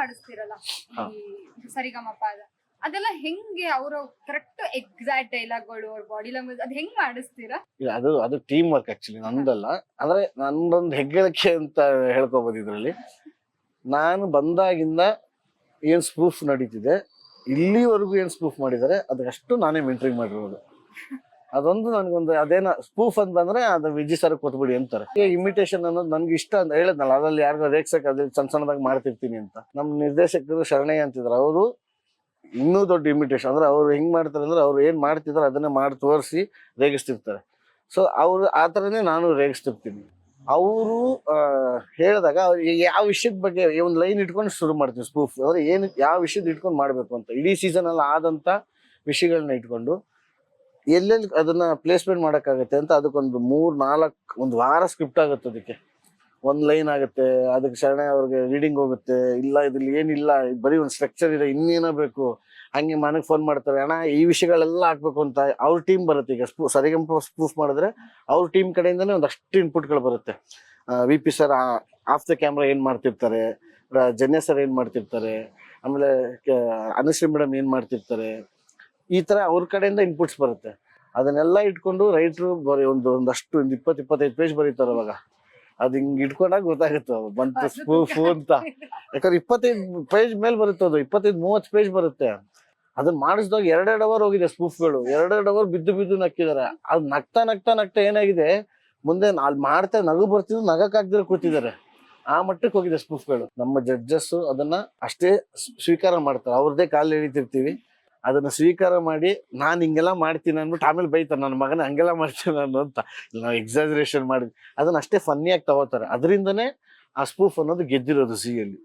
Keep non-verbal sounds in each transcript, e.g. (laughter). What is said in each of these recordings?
ಮಾಡಿಸ್ತಿರಲ್ಲ. ಈ ಸರಿಗಮಪ ಅದ. ಅದೆಲ್ಲ ಹೆಂಗೆ ಅವರ ಕರೆಕ್ಟ್ ಎಕ್ಸಾಕ್ಟ್ ಡೈಲಾಗ್ಗಳು ಅವ್ರ ಬಾಡಿ ಲ್ಯಾಂಗ್ವೇಜ್ ಅದ್ ಹೆಂಗ್ ಮಾಡಿಸ್ತೀರಾ? ಇಲ್ಲ ಅದು ಅದು ಟೀಮ್ ವರ್ಕ್ ಆಕ್ಚುಲಿ ನಂದಲ್ಲ. ಅಂದ್ರೆ ನಂದೊಂದು ಹೆಗ್ಗಳಿಕೆ ಅಂತ ಹೇಳ್ಕೊಬೋದು ಇದರಲ್ಲಿ. ನಾನು ಬಂದಾಗಿಂದ ಏನ್ ಸ್ಪ್ರೂಫ್ ನಡೀತಿದೆ ಇಲ್ಲಿವರೆಗೂ ಏನ್ ಸ್ಪ್ರೂಫ್ ಮಾಡಿದ್ದಾರೆ ಅದಷ್ಟು ನಾನೇ ಮೆಂಟ್ರಿಂಗ್ ಮಾಡಿರೋದು. ಅದೊಂದು ನನಗೊಂದು ಅದೇನ ಸ್ಪೂಫ್ ಅಂತ ಬಂದ್ರೆ ಅದು ವಿಜಿ ಸರ್ ಕೊಟ್ಬಿಡಿ ಅಂತಾರೆ. ಇಮಿಟೇಷನ್ ಅನ್ನೋದು ನನ್ಗೆ ಇಷ್ಟ ಅಂತ ಹೇಳಿದ್ನಲ್ಲ, ಅದ್ರಲ್ಲಿ ಯಾರು ರೇಕ್ಸಕ್ ಅದ್ರಲ್ಲಿ ಸಣ್ಣ ಸಣ್ಣದಾಗ ಮಾಡ್ತಿರ್ತೀನಿ ಅಂತ. ನಮ್ಮ ನಿರ್ದೇಶಕರು ಶರಣಯ್ಯ ಅಂತಿದ್ರು. ಅವರು ಇನ್ನೂ ದೊಡ್ಡ ಇಮಿಟೇಷನ್ ಅಂದ್ರೆ ಅವ್ರು ಹೆಂಗ್ ಮಾಡ್ತಾರೆ ಅಂದ್ರೆ ಅವ್ರು ಏನ್ ಮಾಡ್ತಿದ್ರು ಅದನ್ನ ಮಾಡಿ ತೋರಿಸಿ ರೇಗಿಸ್ತಿರ್ತಾರೆ. ಸೊ ಅವ್ರು ಆ ಥರನೇ ನಾನು ರೇಗಿಸ್ತಿರ್ತೀನಿ. ಅವರು ಹೇಳಿದಾಗ ಯಾವ ವಿಷಯದ ಬಗ್ಗೆ ಒಂದು ಲೈನ್ ಇಟ್ಕೊಂಡು ಶುರು ಮಾಡ್ತೀನಿ ಸ್ಪೂಫ್ ಅಂದ್ರೆ ಏನು, ಯಾವ ವಿಷಯದ ಇಟ್ಕೊಂಡು ಮಾಡಬೇಕು ಅಂತ. ಇಡೀ ಸೀಸನ್ ಅಲ್ಲಿ ಆದಂತ ವಿಷಯಗಳನ್ನ ಇಟ್ಕೊಂಡು. ಎಲ್ಲೆಲ್ಲಿ ಅದನ್ನ ಪ್ಲೇಸ್ಮೆಂಟ್ ಮಾಡೋಕ್ಕಾಗತ್ತೆ ಅಂತ ಅದಕ್ಕೊಂದು ಮೂರು, ನಾಲ್ಕು, ಒಂದು ವಾರ ಸ್ಕ್ರಿಪ್ಟ್ ಆಗುತ್ತೆ ಅದಕ್ಕೆ. ಒಂದು ಲೈನ್ ಆಗುತ್ತೆ, ಅದಕ್ಕೆ ಶರಣ ಅವ್ರಿಗೆ ರೀಡಿಂಗ್ ಹೋಗುತ್ತೆ, ಇಲ್ಲ, ಇದ್ರಲ್ಲಿ ಏನಿಲ್ಲ ಬರೀ ಒಂದು ಸ್ಟ್ರಕ್ಚರ್ ಇದೆ, ಇನ್ನೇನೋ ಬೇಕು. ಹಂಗೆ ಮನೆಗೆ ಫೋನ್ ಮಾಡ್ತಾರೆ, ಅಣ್ಣ, ಈ ವಿಷಯಗಳೆಲ್ಲ ಹಾಕ್ಬೇಕು ಅಂತ ಅವ್ರ ಟೀಮ್ ಬರುತ್ತೆ. ಈಗ ಸ್ಪೂ ಸರಿಗಂಪ ಪ್ರೂಫ್ ಮಾಡಿದ್ರೆ ಅವ್ರ ಟೀಮ್ ಕಡೆಯಿಂದನೇ ಒಂದಷ್ಟು ಇನ್ಪುಟ್ಗಳು ಬರುತ್ತೆ. V P sir of the camera ಏನು ಮಾಡ್ತಿರ್ತಾರೆ ಜನ್ಯ ಸರ್ ಏನು ಮಾಡ್ತಿರ್ತಾರೆ, ಆಮೇಲೆ ಅನುಶ್ರೀ ಮೇಡಮ್ ಏನು ಮಾಡ್ತಿರ್ತಾರೆ ಈ ತರ ಅವ್ರ ಕಡೆಯಿಂದ ಇನ್ಪುಟ್ಸ್ ಬರುತ್ತೆ. ಅದನ್ನೆಲ್ಲ ಇಟ್ಕೊಂಡು ರೈಟ್ರು ಬರೀ ಒಂದು ಒಂದಷ್ಟು ಒಂದು ಇಪ್ಪತ್ತು ಇಪ್ಪತ್ತೈದು ಪೇಜ್ ಬರೀತಾರೆ ಅವಾಗ. ಅದ್ ಹಿಂಗ್ ಇಟ್ಕೊಂಡಾಗ ಗೊತ್ತಾಗುತ್ತೆ ಬಂತು ಬಂತು ಸ್ಪೂಫ್ ಅಂತ. ಯಾಕಂದ್ರೆ ಇಪ್ಪತ್ತೈದು ಪೇಜ್ ಮೇಲೆ ಬರುತ್ತೆ ಅದು ಇಪ್ಪತ್ತೈದು ಮೂವತ್ತು ಪೇಜ್ ಬರುತ್ತೆ. ಅದನ್ನ ಮಾಡಿಸಿದಾಗ ಎರಡೆರಡು ಅವರ್ ಹೋಗಿದೆ ಸ್ಪೂಫ್ಗಳು. ಎರಡೆರಡು ಅವರ್ ಬಿದ್ದು ಬಿದ್ದು ನಕ್ಕಿದ್ದಾರೆ. ಅದು ನಗ್ತಾ ನಗ್ತಾ ನಗ್ತಾ ಏನಾಗಿದೆ? ಮುಂದೆ ಅಲ್ಲಿ ಮಾಡ್ತಾ ನಗು ಬರ್ತಿದ್ರು ನಗಕ್ಕಾಗ್ದಿರ ಕೂತಿದ್ದಾರೆ. ಆ ಮಟ್ಟಕ್ಕೆ ಹೋಗಿದೆ ಸ್ಪೂಫ್ಗಳು. ನಮ್ಮ ಜಡ್ಜಸ್ ಅದನ್ನ ಅಷ್ಟೇ ಸ್ವೀಕಾರ ಮಾಡ್ತಾರೆ. ಅವ್ರದ್ದೇ ಕಾಲು ಎಳಿತಿರ್ತೀವಿ. ಅದನ್ನ ಸ್ವೀಕಾರ ಮಾಡಿ, ನಾನು ಹಿಂಗೆಲ್ಲ ಮಾಡ್ತೀನಿ ಅಂದ್ಬಿಟ್ಟು ಆಮೇಲೆ ಬೈತಾರೆ, ನನ್ನ ಮಗನ ಹಂಗೆಲ್ಲ ಮಾಡ್ತೀನಿ ನಾನು ಅಂತ. ನಾವು ಎಕ್ಸಾಜರೇಷನ್ ಮಾಡಿದ್ವಿ ಅದನ್ನ ಅಷ್ಟೇ ಫನ್ನಿಯಾಗಿ ತಗೋತಾರೆ. ಅದರಿಂದನೇ ಆ ಸ್ಪೂಫ್ ಅನ್ನೋದು ಗೆದ್ದಿರೋದು ಸಿಹಿಯಲ್ಲಿ.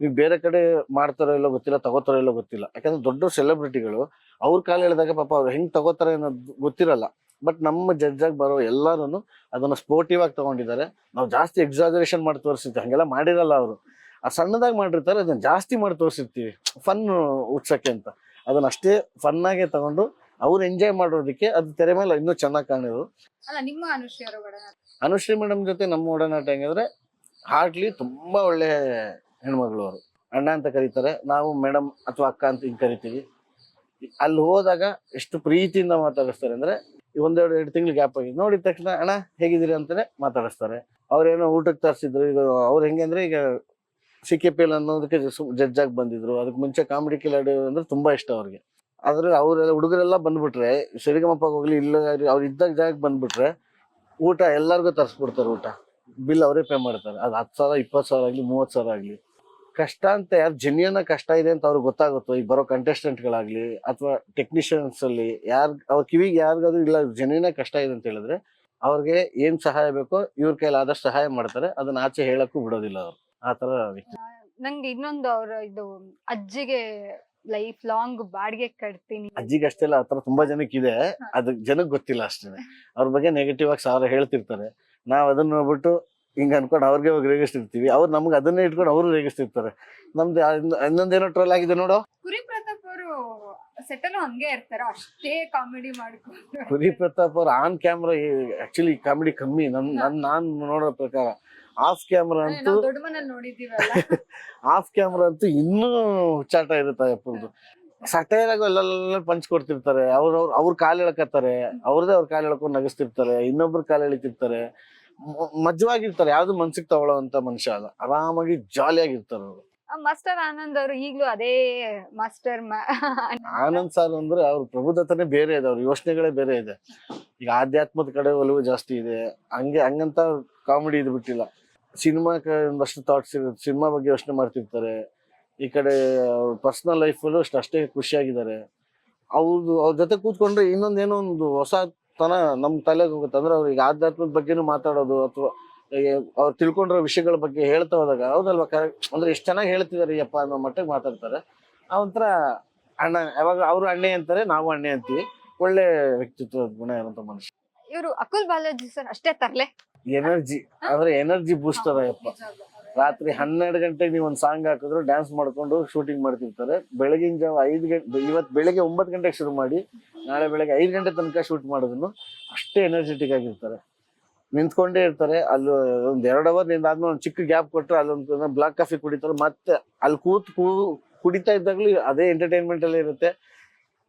ನೀವು ಬೇರೆ ಕಡೆ ಮಾಡ್ತಾರೋ ಇಲ್ಲೋ ಗೊತ್ತಿಲ್ಲ, ತಗೋತಾರೋ ಇಲ್ಲೋ ಗೊತ್ತಿಲ್ಲ. ಯಾಕಂದ್ರೆ ದೊಡ್ಡ ಸೆಲೆಬ್ರಿಟಿಗಳು ಅವ್ರ ಕಾಲ ಹೇಳಿದಾಗ ಪಾಪ ಅವ್ರು ಹೆಂಗೆ ತಗೋತಾರೆ ಅನ್ನೋದು ಗೊತ್ತಿರಲ್ಲ. ಬಟ್ ನಮ್ಮ ಜಡ್ಜ್ ಆಗಿ ಬರೋ ಎಲ್ಲರೂ ಅದನ್ನ ಸ್ಪೋರ್ಟಿವ್ ಆಗಿ ತಗೊಂಡಿದ್ದಾರೆ. ನಾವು ಜಾಸ್ತಿ ಎಕ್ಸಾಜರೇಷನ್ ಮಾಡಿ ತೋರಿಸಿದ್ವಿ, ಹಂಗೆಲ್ಲ ಮಾಡಿರಲ್ಲ ಅವರು. ಆ ಸಣ್ಣದಾಗಿ ಮಾಡಿರ್ತಾರೆ, ಅದನ್ನ ಜಾಸ್ತಿ ಮಾಡಿ ತೋರಿಸಿರ್ತೀವಿ. ಫನ್ ಉಟ್ಸಕ್ಕೆ ಅಂತ. ಅದನ್ನ ಅಷ್ಟೇ ಫನ್ ಆಗಿ ತಗೊಂಡು ಅವ್ರು ಎಂಜಾಯ್ ಮಾಡೋದಕ್ಕೆ ಅದು ತೆರೆ ಮೇಲೆ ಇನ್ನೂ ಚೆನ್ನಾಗಿ ಅಲ್ಲ ನಿಮ್ಮ ಅನುಶ್ರೀ ಅವರ ಒಡನಾಟ? ಅನುಶ್ರೀ ಮೇಡಮ್ ಜೊತೆ ನಮ್ಮ ಒಡನಾಟ ಹೆಂಗಂದ್ರೆ ಹಾರ್ಡ್ಲಿ ತುಂಬಾ ಒಳ್ಳೆ ಹೆಣ್ಮಗಳು ಅವರು. ಅಣ್ಣ ಅಂತ ಕರೀತಾರೆ ನಾವು ಮೇಡಮ್ ಅಥವಾ ಅಕ್ಕ ಅಂತ ಹಿಂಗ್ ಕರಿತೀವಿ. ಅಲ್ಲಿ ಹೋದಾಗ ಎಷ್ಟು ಪ್ರೀತಿಯಿಂದ ಮಾತಾಡಿಸ್ತಾರೆ ಅಂದ್ರೆ ಒಂದೆರಡು ಎರಡು ತಿಂಗಳು ಗ್ಯಾಪ್ ಆಗಿದೆ ನೋಡಿದ ತಕ್ಷಣ ಅಣ್ಣ ಹೇಗಿದ್ದೀರಿ? ಅಂತಾನೆ ಮಾತಾಡಿಸ್ತಾರೆ. ಅವ್ರೇನೋ ಊಟಕ್ಕೆ ತರಿಸಿದ್ರು ಈಗ ಅವ್ರು ಹೆಂಗೆ ಅಂದ್ರೆ ಈಗ ಸಿ ಕೆ ಪಿ ಎಲ್ ಅನ್ನೋದಕ್ಕೆ ಜಡ್ಜ್ ಆಗಿ ಬಂದಿದ್ರು. ಅದಕ್ಕೆ ಮುಂಚೆ ಕಾಮಿಡಿ ಕಿಲಾಡಿ ಅಂದ್ರೆ ತುಂಬಾ ಇಷ್ಟ ಅವ್ರಿಗೆ. ಆದ್ರೆ ಅವ್ರೆಲ್ಲ ಹುಡುಗರೆಲ್ಲ ಬಂದ್ಬಿಟ್ರೆ ಸರಿಗಮಪ್ಪ ಹೋಗ್ಲಿ, ಇಲ್ಲ ಅವ್ರು ಇದ್ದಾಗ ಜಾಗಕ್ಕೆ ಬಂದ್ಬಿಟ್ರೆ, ಊಟ ಎಲ್ಲರಿಗೂ ತರಿಸ್ಬಿಡ್ತಾರೆ ಊಟ. ಬಿಲ್ ಅವರೇ ಪೇ ಮಾಡ್ತಾರೆ. ಅದು ಹತ್ತು ಸಾವಿರ ಇಪ್ಪತ್ತು ಸಾವಿರ ಆಗಲಿ ಮೂವತ್ತು ಸಾವಿರ ಆಗಲಿ. ಕಷ್ಟ ಅಂತ ಯಾರು ಜೆನ್ಯನ್ ಕಷ್ಟ ಇದೆ ಅಂತ ಅವ್ರಿಗೆ ಗೊತ್ತಾಗುತ್ತೋ, ಈಗ ಬರೋ ಕಂಟೆಸ್ಟೆಂಟ್ಗಳಾಗಲಿ ಅಥವಾ ಟೆಕ್ನಿಷಿಯನ್ಸ್ ಅಲ್ಲಿ, ಯಾರು ಅವ್ರ ಕಿವಿಗೆ ಯಾರಿಗಾದ್ರೂ ಇಲ್ಲ ಜೆನ್ಯನ್ ಕಷ್ಟ ಇದೆ ಅಂತ ಹೇಳಿದ್ರೆ, ಅವ್ರಿಗೆ ಏನು ಸಹಾಯ ಬೇಕೋ, ಇವ್ರ ಕೈಲಿ ಆದಷ್ಟು ಸಹಾಯ ಮಾಡ್ತಾರೆ. ಅದನ್ನ ಆಚೆ ಹೇಳಕ್ಕೂ ಬಿಡೋದಿಲ್ಲ ಅವ್ರು. ಆ ತರ ವ್ಯಕ್ತಿ. ನಂಗೆ ಇನ್ನೊಂದು ಅವ್ರ ಇದು ಅಜ್ಜಿಗೆ ಲೈಫ್ ಲಾಂಗ್ ಬಾಡಿಗೆ ಕಟ್ತೀನಿ. ಅಜ್ಜಿಗೆ ಅಷ್ಟೆಲ್ಲ ಆತರ ತುಂಬಾ ಜನಕ್ಕೆ ಇದೆ ಅದ್ ಜನಕ್ಕೆ ಗೊತ್ತಿಲ್ಲ ಅಷ್ಟೇ ಅವ್ರ ಬಗ್ಗೆ ನೆಗೆಟಿವ್ ಆಗಿ ಸಾವಿರ ಹೇಳ್ತಿರ್ತಾರೆ. ನಾವ್ ಅದನ್ನ ನೋಡ್ಬಿಟ್ಟು ಹಿಂಗ ಅನ್ಕೊಂಡು ಅವ್ರಿಗೆ ಹೋಗಿ ರೇಗಿಸ್ತಿರ್ತೀವಿ. ಅವ್ರು ನಮ್ಗೆ ಅದನ್ನೇ ಇಟ್ಕೊಂಡು ಅವರು ರೇಗಿಸ್ತಿರ್ತಾರೆ. ನಮ್ದು ಇನ್ನ- ಇನ್ನೊಂದೇನೋ ಟ್ರೋಲ್ ಆಗಿದೆ ನೋಡು. ಕುರಿ ಪ್ರತಾಪ್ ಅವರು ಸೆಟಲ್ ಹಂಗೆ ಇರ್ತಾರ ಅಷ್ಟೇ ಕಾಮಿಡಿ ಮಾಡ್ಕೊಂಡು. ಕುರಿ ಪ್ರತಾಪ್ ಅವ್ರು ಆನ್ ಕ್ಯಾಮ್ರಾ ಆಕ್ಚುಲಿ ಕಾಮಿಡಿ ಕಮ್ಮಿ. ನನ್ ನನ್ ನಾನ್ ನೋಡೋ ಪ್ರಕಾರ. ಆಫ್ ಕ್ಯಾಮ್ರಾ ಅಂತೂ ನಾವು ದೊಡ್ಡ ಮನೇಲಿ ನೋಡಿದೀವಲ್ಲ (laughs) ಆಫ್ ಕ್ಯಾಮ್ರಾ ಅಂತೂ ಇನ್ನೂ ಹುಚ್ಚಾಟ ಇರುತ್ತೆ ಅಪ್ಪಂದು ಸಟೈರ್ ಆಗಿ ಪಂಚ್ ಕೊಡ್ತಿರ್ತಾರೆ. ಅವ್ರ ಅವ್ರ ಅವ್ರ ಕಾಲ್ ಎಳ್ಕತ್ತಾರೆ. ಅವ್ರದೇ ಅವ್ರ ಕಾಲು ಎಳ್ಕೊಂಡು ನಗಸ್ತಿರ್ತಾರೆ. ಇನ್ನೊಬ್ರು ಕಾಲು ಎಳಿತಿರ್ತಾರೆ. ಮಜ್ವಾಗಿರ್ತಾರೆ ಮಜವಾಗಿರ್ತಾರೆ. ಯಾವ್ದು ಮನ್ಸಿಗೆ ತಗೊಳ್ಳೋ ಅಂತ ಮನುಷ್ಯ ಅಲ್ಲ. ಆರಾಮಾಗಿ ಜಾಲಿಯಾಗಿರ್ತಾರೆ ಅವರು. ಮಾಸ್ಟರ್ ಆನಂದ್ ಅವರು ಈಗಲೂ ಅದೇ ಮಾಸ್ಟರ್ ಆನಂದ್ ಸರ್ ಅಂದ್ರೆ ಅವ್ರ ಪ್ರಭುದತ್ತನೇ ಬೇರೆ ಇದೆ. ಅವ್ರ ಯೋಚನೆಗಳೇ ಬೇರೆ ಇದೆ. ಈಗ ಆಧ್ಯಾತ್ಮದ ಕಡೆ ಒಲವು ಜಾಸ್ತಿ ಇದೆ. ಹಂಗೆ ಹಂಗಂತ ಕಾಮಿಡಿ ಇದು ಬಿಟ್ಟಿಲ್ಲ. ಸಿನಿಮಾ ಒಂದಷ್ಟು ಥಾಟ್ಸ್ ಇರುತ್ತೆ ಸಿನಿಮಾ ಬಗ್ಗೆ ಯೋಚನೆ ಮಾಡ್ತಿರ್ತಾರೆ. ಈ ಕಡೆ ಅವ್ರ ಪರ್ಸ್ನಲ್ ಲೈಫಲ್ಲೂ ಅಷ್ಟು ಅಷ್ಟೇ ಖುಷಿಯಾಗಿದ್ದಾರೆ. ಅವ್ರದ್ದು ಅವ್ರ ಜೊತೆ ಕೂತ್ಕೊಂಡ್ರೆ ಇನ್ನೊಂದೇನೋ ಒಂದು ಹೊಸ ನಮ್ಮ ನಮ್ ತಲೆಗೆ ಹೋಗುತ್ತೆ. ಅಂದ್ರೆ ಅವ್ರಿಗೆ ಆಧ್ಯಾತ್ಮದ ಬಗ್ಗೆನೂ ಮಾತಾಡೋದು ಅಥವಾ ಅವ್ರು ತಿಳ್ಕೊಂಡಿರೋ ವಿಷಯಗಳ ಬಗ್ಗೆ ಹೇಳ್ತಾ ಹೋದಾಗ ಹೌದಲ್ವ? ಕರೆಕ್ಟ್ ಅಂದ್ರೆ ಎಷ್ಟು ಚೆನ್ನಾಗಿ ಹೇಳ್ತಿದ್ದಾರೆ ಯಪ್ಪ ಅನ್ನೋ ಮಟ್ಟಿಗೆ ಮಾತಾಡ್ತಾರೆ. ಆ ಒಂಥರ ಅಣ್ಣ, ಯಾವಾಗ ಅವರು ಅಣ್ಣೆ ಅಂತಾರೆ, ನಾವು ಅಣ್ಣೆ ಅಂತೀವಿ. ಒಳ್ಳೆ ವ್ಯಕ್ತಿತ್ವದ ಗುಣ ಇರುವಂತ ಮನುಷ್ಯ ಇವರು ಅಕುಲ್ ಬಾಲಾಜಿ ಸರ್ ಅಷ್ಟೇ ತರ್ಲೆ. ಎನರ್ಜಿ ಅಂದ್ರೆ ಎನರ್ಜಿ ಬೂಸ್ಟರ್ ಯಪ್ಪ. ರಾತ್ರಿ ಹನ್ನೆರಡು ಗಂಟೆಗೆ ನೀವು ಒಂದು ಸಾಂಗ್ ಹಾಕಿದ್ರು ಡ್ಯಾನ್ಸ್ ಮಾಡ್ಕೊಂಡು ಶೂಟಿಂಗ್ ಮಾಡ್ತಿರ್ತಾರೆ. ಬೆಳಗಿನ ಜಾವ ಐದು ಗಂಟೆ ಇವತ್ತು ಬೆಳಗ್ಗೆ ಒಂಬತ್ತು ಗಂಟೆಗೆ ಶುರು ಮಾಡಿ, ನಾಳೆ ಬೆಳಗ್ಗೆ ಐದು ಗಂಟೆ ತನಕ ಶೂಟ್ ಮಾಡೋದನ್ನು ಅಷ್ಟೇ ಎನರ್ಜೆಟಿಕ್ ಆಗಿರ್ತಾರೆ. ನಿಂತ್ಕೊಂಡೇ ಇರ್ತಾರೆ. ಅಲ್ಲಿ ಒಂದ್ ಎರಡು ಅವರ್ ನಿಂದಾದ್ಮೇಲೆ ಒಂದು ಚಿಕ್ಕ ಗ್ಯಾಪ್ ಕೊಟ್ಟರೆ ಅಲ್ಲೊಂದು ಬ್ಲಾಕ್ ಕಾಫಿ ಕುಡಿತಾರೆ. ಮತ್ತೆ ಅಲ್ಲಿ ಕೂತ್ ಕೂ, ಕುಡಿತಾ ಇದ್ದಾಗ್ಲೂ ಅದೇ ಎಂಟರ್ಟೈನ್ಮೆಂಟ್ ಅಲ್ಲೇ ಇರುತ್ತೆ.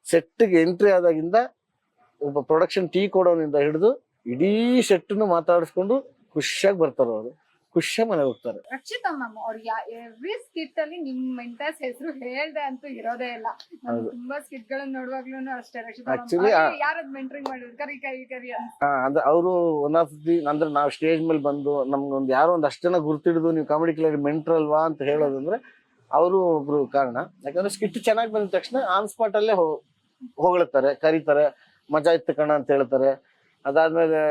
ಸೆಟ್ಗೆ ಎಂಟ್ರಿ ಆದಾಗಿಂದ ಒಬ್ಬ ಪ್ರೊಡಕ್ಷನ್ ಟೀ ಕೊಡೋನಿಂದ ಹಿಡಿದು ಇಡೀ ಸೆಟ್ಟನ್ನು ಮಾತಾಡಿಸ್ಕೊಂಡು ಖುಷಿಯಾಗಿ ಬರ್ತಾರೆ ಅವರು. ಖುಷಿಯಾಗಿ ಮನೆಗೆ ಹೋಗ್ತಾರೆ. ರಕ್ಷಿತಾ ಮ್ಯಾಮ್ ಅವ್ರು ಎವ್ರಿ ಸ್ಕಿಟ್ ಅಲ್ಲಿ ನಿಮ್ ಮೆಂಟರ್ಸ್ ಹೆಸರು ಹೇಳ್ದೆ ಅಂತೂ ಇರೋದೇ ಇಲ್ಲ. ನಾನು. ತುಂಬಾ ಸ್ಕಿಟ್ ಗಳನ್ನ ನೋಡುವಾಗ್ಲೂ ಅಷ್ಟೇ ರಕ್ಷಿತಾ ಆಕ್ಚುಲಿ ಯಾರದ್ ಮೆಂಟ್ರಿಂಗ್ ಮಾಡಿದ್ರು ಕರಿ ಕರಿ ಕರಿ ಅಂದ್ರೆ ಅವರು ಒನ್ ಆಫ್ ದಿ ಅಂದ್ರೆ ನಾವು ಸ್ಟೇಜ್ ಮೇಲೆ ಬಂದು ನಮ್ಗೊಂದು ಯಾರೋ ಒಂದ್ ಅಷ್ಟು ಜನ ಗುರ್ತಿಡಿದು ನೀವು ಕಾಮಿಡಿ ಕ್ಲಿಯರ್ ಮೆಂಟರ್ ಅಲ್ವಾ ಅಂತ ಹೇಳೋದಂದ್ರೆ ಅವರು ಒಬ್ರು ಕಾರಣ. ಯಾಕಂದ್ರೆ ಸ್ಕಿಟ್ ಚೆನ್ನಾಗಿ ಬಂದ ತಕ್ಷಣ ಆನ್ ಸ್ಪಾಟ್ ಅಲ್ಲೇ ಹೋ- ಹೊಗಳ್ತಾರೆ ಕರೀತಾರೆ ಮಜಾ ಇತ್ತು ಕಣ ಅಂತ ಹೇಳ್ತಾರೆ. ಅದಾದ್ಮೇಲೆ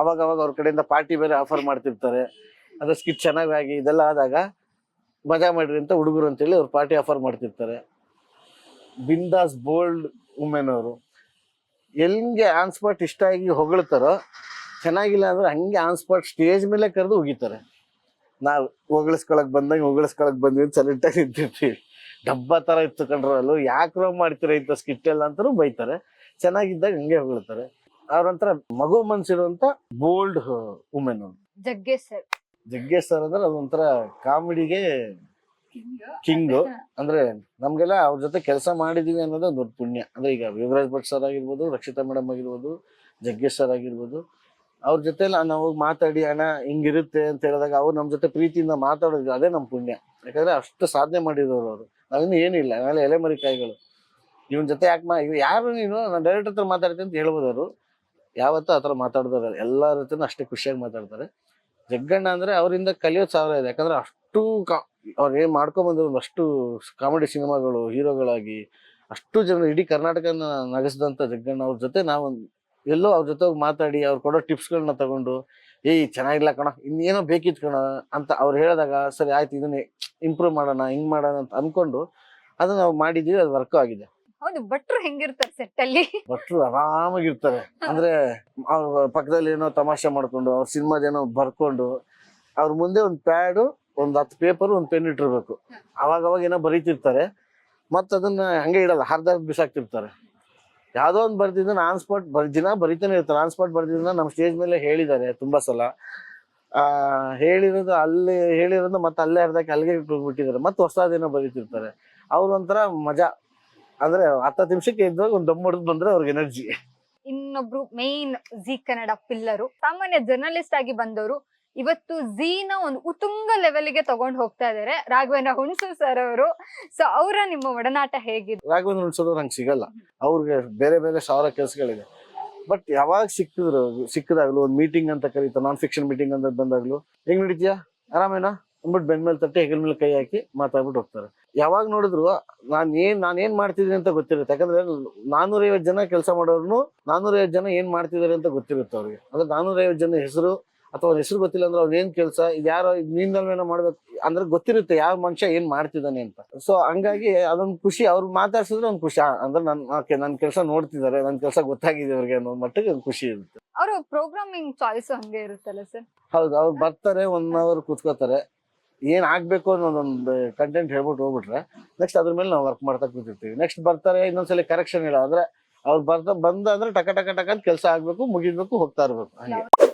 ಅವಾಗ ಅವಾಗ ಅವ್ರ ಕಡೆಯಿಂದ ಪಾರ್ಟಿ ಬೇರೆ ಆಫರ್ ಮಾಡ್ತಿರ್ತಾರೆ. ಅದ್ರ ಸ್ಕಿಟ್ ಚೆನ್ನಾಗಿ ಇದೆಲ್ಲ ಆದಾಗ ಮಜಾ ಮಾಡ್ರಿ ಅಂತ ಹುಡುಗರು ಅಂತೇಳಿ ಅವ್ರು ಪಾರ್ಟಿ ಆಫರ್ ಮಾಡ್ತಿರ್ತಾರೆ. ಬಿಂದಾಸ್ ಬೋಲ್ಡ್ ವುಮೆನ್ ಅವರು. ಎಲ್ಲಿಗೆ ಆನ್ ಸ್ಪಾಟ್ ಇಷ್ಟ ಆಗಿ ಹೊಗಳ್ತಾರೋ, ಚೆನ್ನಾಗಿಲ್ಲ ಅಂದ್ರೆ ಹಂಗೆ ಆನ್ ಸ್ಪಾಟ್ ಸ್ಟೇಜ್ ಮೇಲೆ ಕರೆದು ಹೋಗಿತಾರೆ ನಾವು ಹೊಗಳಿಸ್ಕೊಳಕ್ ಬಂದಾಗ ಹೊಗಳಿಸ್ಕೊಳಕ್ ಬಂದ್ವಿ ಅಂತ ಸೆಲೆಕ್ಟ್ ಆಗಿ ನಿಂತಿರ್ತೀವಿ. ಡಬ್ಬ ತರ ಇತ್ತು ಕಂಡ್ರಲ್ಲು ಯಾಕ್ರೋ ಮಾಡ್ತೀರ ಇಂಥ ಸ್ಕಿಟ್ ಎಲ್ಲ ಅಂತಾರು ಬೈತಾರೆ. ಚೆನ್ನಾಗಿದ್ದಾಗ ಹಂಗೆ ಹೊಗಳ್ತಾರೆ. ಅವ್ರೊಂಥರ ಮಗು ಮನ್ಸಿರುವಂತ ಬೋಲ್ಡ್ ವುಮೆನ್ ಅವ್ರು ಜಗ್ಗೇಶ್ ಸರ್. ಜಗ್ಗೇಶ್ ಸರ್ ಅಂದ್ರೆ ಅದೊಂಥರ ಕಾಮಿಡಿಗೆ ಕಿಂಗ್. ಅಂದ್ರೆ ನಮ್ಗೆಲ್ಲ ಅವ್ರ ಜೊತೆ ಕೆಲಸ ಮಾಡಿದೀವಿ ಅನ್ನೋದು ದೊಡ್ಡ ಪುಣ್ಯ. ಅಂದ್ರೆ ಈಗ ಯೋಗರಾಜ್ ಭಟ್ ಸರ್ ಆಗಿರ್ಬೋದು ರಕ್ಷಿತಾ ಮೇಡಮ್ ಆಗಿರ್ಬೋದು ಜಗ್ಗೇಶ್ ಸರ್ ಆಗಿರ್ಬೋದು. ಅವ್ರ ಜೊತೆ ನಾವು ಮಾತಾಡಿ ಅಣ್ಣ ಹಿಂಗಿರುತ್ತೆ ಅಂತ ಹೇಳಿದಾಗ ಅವ್ರು ನಮ್ಮ ಜೊತೆ ಪ್ರೀತಿಯಿಂದ ಮಾತಾಡೋದು ಅದೇ ನಮ್ಮ ಪುಣ್ಯ. ಯಾಕಂದ್ರೆ ಅಷ್ಟು ಸಾಧನೆ ಮಾಡಿರೋರು ಅವರು. ನಾವಿನ್ನು ಏನಿಲ್ಲ. ನಾವೆಲ್ಲ ಎಲೆಮರಿಕಾಯಿಗಳು ಇವನ್ ಜೊತೆ ಯಾಕೆ ಮಾ ಯಾರು ನೀನು? ನಾನು ಡೈರೆಕ್ಟ್ ಹತ್ರ ಮಾತಾಡ್ತೀನಿ ಅಂತ ಹೇಳ್ಬೋದು ಅವರು. ಯಾವತ್ತೂ ಆ ಥರ ಮಾತಾಡ್ತಾರೆ ಎಲ್ಲರ ಜೊತೆ ಅಷ್ಟೇ ಖುಷಿಯಾಗಿ ಮಾತಾಡ್ತಾರೆ. ಜಗ್ಗಣ್ಣ ಅಂದರೆ ಅವರಿಂದ ಕಲಿಯೋದು ಸಾವಿರ ಇದೆ. ಯಾಕಂದರೆ ಅಷ್ಟು ಕಾ ಅವ್ರು ಏನು ಮಾಡ್ಕೊಂಬಂದ್ರು ಅಷ್ಟು ಕಾಮಿಡಿ ಸಿನಿಮಾಗಳು, ಹೀರೋಗಳಾಗಿ ಅಷ್ಟು ಜನ ಇಡೀ ಕರ್ನಾಟಕನ ನಗಿಸಿದಂಥ ಜಗ್ಗಣ್ಣ ಅವ್ರ ಜೊತೆ ನಾವು ಎಲ್ಲೋ ಅವ್ರ ಜೊತೆ ಹೋಗಿ ಮಾತಾಡಿ ಅವ್ರು ಕೊಡೋ ಟಿಪ್ಸ್ಗಳನ್ನ ತಗೊಂಡು, ಏಯ್, ಚೆನ್ನಾಗಿಲ್ಲ ಕಣ, ಇನ್ನೇನೋ ಬೇಕಿತ್ತು ಕಣ ಅಂತ ಅವ್ರು ಹೇಳಿದಾಗ, ಸರಿ, ಆಯ್ತು, ಇದನ್ನೇ ಇಂಪ್ರೂವ್ ಮಾಡೋಣ, ಹಿಂಗೆ ಮಾಡೋಣ ಅಂತ ಅಂದ್ಕೊಂಡು ಅದನ್ನ ನಾವು ಮಾಡಿದ್ದೀವಿ ಅದು ವರ್ಕ್ ಆಗಿದೆ. ಹೌದು ಭಟ್ರು ಹೆಂಗಿರ್ತಾರೆ ಸೆಟ್ ಅಲ್ಲಿ? ಭಟ್ರು ಆರಾಮಾಗಿರ್ತಾರೆ. ಅಂದ್ರೆ ಅವ್ರ ಪಕ್ಕದಲ್ಲಿ ಏನೋ ತಮಾಷೆ ಮಾಡ್ಕೊಂಡು ಅವ್ರ ಸಿನಿಮಾದೇನೋ ಬರ್ಕೊಂಡು ಅವ್ರ ಮುಂದೆ ಒಂದು ಪ್ಯಾಡು ಒಂದ್ ಹತ್ತು ಪೇಪರ್ ಒಂದ್ ಪೆನ್ ಇಟ್ಟಿರ್ಬೇಕು. ಅವಾಗ ಅವಾಗ ಏನೋ ಬರೀತಿರ್ತಾರೆ. ಮತ್ತ ಅದನ್ನ ಹಂಗೆ ಇಡಲ್ಲ ಹರ್ದ ಬಿಸಾಕ್ತಿರ್ತಾರೆ. ಯಾವ್ದೋ ಒಂದ್ ಬರ್ದಿದ್ದನ್ನ ಆನ್ ಸ್ಪಾಟ್ ಬರ್ ದಿನ ಬರಿತಾನೆ ಇರ್ತಾರೆ. ಆನ್ ಸ್ಪಾಟ್ ಬರ್ದಿದ್ದನ್ನ ನಮ್ಮ ಸ್ಟೇಜ್ ಮೇಲೆ ಹೇಳಿದ್ದಾರೆ ತುಂಬಾ ಸಲ. ಆ ಹೇಳಿರೋದು ಅಲ್ಲಿ ಹೇಳಿರೋದು ಮತ್ತೆ ಅಲ್ಲೇ ಅರ್ಧಕ್ಕೆ ಅಲ್ಲಿಗೆ ಬಿಟ್ಟಿದ್ದಾರೆ ಮತ್ತೆ ಹೊಸದೇನೋ ಬರೀತಿರ್ತಾರೆ. ಅವ್ರ ಒಂಥರ ಮಜಾ. ಅಂದ್ರೆ ಹತ್ತತ್ತು ನಿಮಿಷಕ್ಕೆ ಇದ್ದಾಗ ಒಂದು ದಮ್ ಹೊಡೆದು ಬಂದ್ರೆ ಅವ್ರಿಗೆ ಎನರ್ಜಿ ಇನ್ನೊಬ್ರು ಮೇನ್ ಜಿ ಕನ್ನಡ ಪಿಲ್ಲರು ಸಾಮಾನ್ಯ ಜರ್ನಲಿಸ್ಟ್ ಆಗಿ ಬಂದವರು ಇವತ್ತು ಝೀನ ಒಂದು ಉತ್ತುಂಗ ಲೆವೆಲ್ಗೆ ತಗೊಂಡು ಹೋಗ್ತಾ ಇದಾರೆ. ರಾಘವೇಂದ್ರ ಹುಣಸು ಸರ್ ಅವರು. ಸೊ ಅವರ ನಿಮ್ಮ ಒಡನಾಟ ಹೇಗಿದೆ? ರಾಘವೇಂದ್ರ ಉಳ್ಸೋದು ನಂಗೆ ಸಿಗಲ್ಲ. ಅವ್ರಿಗೆ ಬೇರೆ ಬೇರೆ ಸಾವಿರ ಕೆಲಸಗಳಿದೆ ಬಟ್ ಯಾವಾಗ ಸಿಕ್ಕಿದ್ರು ಸಿಕ್ಕಿದಾಗ್ಲೂ ಒಂದು ಮೀಟಿಂಗ್ ಅಂತ ಕರೀತಾರೆ ನಾನ್ ಫಿಕ್ಷನ್ ಮೀಟಿಂಗ್ ಅಂತ ಬಂದಾಗ್ಲು ಹೆಂಗ್ ನಡೀತೀಯಾ? ಆರಾಮೇನಾ? ಅಂದ್ಬಿಟ್ಟು ಬೆನ್ ಮೇಲೆ ತಟ್ಟಿ ಹೆಗಲ್ ಮೇಲೆ ಕೈ ಹಾಕಿ ಮಾತಾಡ್ಬಿಟ್ಟು ಹೋಗ್ತಾರೆ. ಯಾವಾಗ ನೋಡಿದ್ರು ನಾನ್ ಏನ್ ನಾನು ಏನ್ ಮಾಡ್ತಿದ್ದೀನಿ ಅಂತ ಗೊತ್ತಿರುತ್ತೆ. ಯಾಕಂದ್ರೆ ನಾನೂರೈವತ್ತು ಜನ ಕೆಲಸ ಮಾಡೋರು ನಾನೂರೈವತ್ತು ಜನ ಏನ್ ಮಾಡ್ತಿದ್ದಾರೆ ಅಂತ ಗೊತ್ತಿರುತ್ತೆ ಅವ್ರಿಗೆ. ಅಂದ್ರೆ ನಾನೂರೈವತ್ತು ಜನ ಹೆಸರು ಅಥವಾ ಅವ್ರ ಹೆಸರು ಗೊತ್ತಿಲ್ಲ ಅಂದ್ರೆ ಅವ್ರು ಏನ್ ಕೆಲಸ ಇದು ಯಾರೋ ನಿಂದಲ್ವೇನೋ ಮಾಡ್ಬೇಕು. ಅಂದ್ರೆ ಗೊತ್ತಿರುತ್ತೆ ಯಾವ ಮನುಷ್ಯ ಏನ್ ಮಾಡ್ತಿದ್ದಾನೆ ಅಂತ. ಸೊ ಹಂಗಾಗಿ ಅದೊಂದು ಖುಷಿ. ಅವ್ರು ಮಾತಾಡ್ಸಿದ್ರೆ ಒಂದು ಖುಷಿ. ಅಂದ್ರೆ ನನ್ ಓಕೆ ನನ್ ಕೆಲಸ ನೋಡ್ತಿದ್ದಾರೆ. ನನ್ ಕೆಲಸ ಗೊತ್ತಾಗಿದೆ ಅವ್ರಿಗೆ ಅನ್ನೋ ಮಟ್ಟಿಗೆ ಒಂದ್ ಖುಷಿ ಇರುತ್ತೆ. ಅವರು ಪ್ರೋಗ್ರಾಮಿಂಗ್ ಚಾಯ್ಸ್ ಹಂಗೆ ಇರುತ್ತಲ್ಲ ಸರ್? ಹೌದು ಅವ್ರು ಬರ್ತಾರೆ ಒನ್ ಅವರ್ ಕೂತ್ಕೋತಾರೆ. ಏನ್ ಆಗ್ಬೇಕು ಅನ್ನೋದೊಂದು ಕಂಟೆಂಟ್ ಹೇಳ್ಬಿಟ್ಟು ಹೋಗ್ಬಿಟ್ರೆ ನೆಕ್ಸ್ಟ್ ಅದ್ರ ಮೇಲೆ ನಾವು ವರ್ಕ್ ಮಾಡ್ತಾ ಕೂತಿರ್ತೀವಿ. ನೆಕ್ಸ್ಟ್ ಬರ್ತಾರೆ, ಇನ್ನೊಂದ್ಸಲ ಕರೆಕ್ಷನ್ ಇಲ್ಲ. ಅಂದ್ರೆ ಅವ್ರು ಬರ್ತಾ ಬಂದ ಅಂದ್ರೆ ಟಕ ಟಕ ಟಕ ಅಂತ ಕೆಲಸ ಆಗ್ಬೇಕು, ಮುಗಿಬೇಕು, ಹೋಗ್ತಾ ಇರ್ಬೇಕು. ಹಂಗೆ.